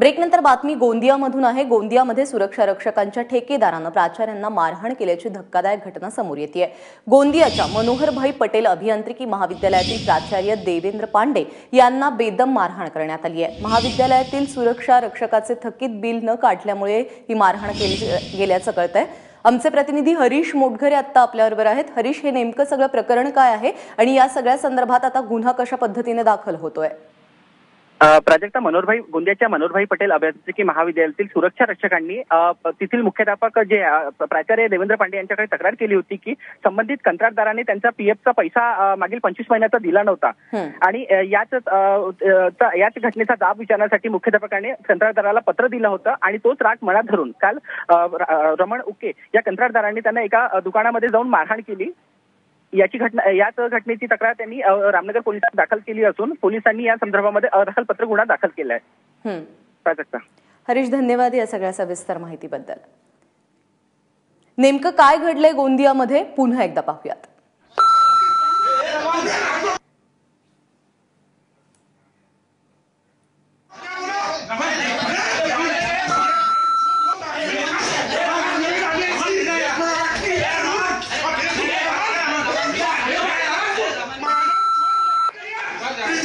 ब्रेकनंतर बातमी गोंदियामधून आहे. गोंदियामध्ये सुरक्षा रक्षकांच्या ठेकेदारानं प्राचार्यांना मारहाण केल्याची धक्कादायक घटना समोर येते गोंदियाच्या मनोहरभाई पटेल अभियांत्रिकी महाविद्यालयातील प्राचार्य देवेंद्र पांडे यांना बेदम मारहाण करण्यात आली आहे. महाविद्यालयातील सुरक्षा रक्षकाचे थकीत बिल न काढल्यामुळे ही मारहाण केली गेल्याचं कळतंय. आमचे प्रतिनिधी हरीश मोटघरे आता आपल्याबरोबर आहेत. हरीश हे नेमकं सगळं प्रकरण काय आहे? आणि या सगळ्या संदर्भात आता गुन्हा कशा पद्धतीने दाखल होतोय? प्राजक्ता मनोहरभाई गोंदियाच्या मनोहरभाई पटेल अभियांत्रिकी महाविद्यालयातील सुरक्षा रक्षकांनी तेथील मुख्याध्यापक जे प्राचार्य देवेंद्र पांडे यांच्याकडे तक्रार केली होती की संबंधित कंत्राटदाराने त्यांचा पीएफचा पैसा मागील पंचवीस महिन्याचा दिला नव्हता. आणि याच याच घटनेचा जाब विचारण्यासाठी मुख्याध्यापकाने कंत्राटदाराला पत्र दिलं होतं आणि तोच राग मनात धरून काल रमण उके या कंत्राटदारांनी त्यांना एका दुकानामध्ये जाऊन मारहाण केली याची घटना याच घटनेची तक्रार त्यांनी रामनगर पोलिसात दाखल केली असून पोलिसांनी या संदर्भामध्ये अदखलपत्र गुन्हा दाखल केला आहे. प्राजक्ता. हरीश धन्यवाद या सगळ्या सविस्तर माहितीबद्दल. नेमकं काय घडलंय गोंदियामध्ये? पुन्हा एकदा पाहूयात.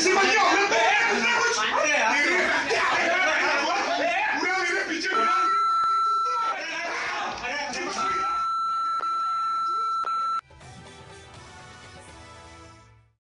Спасибо,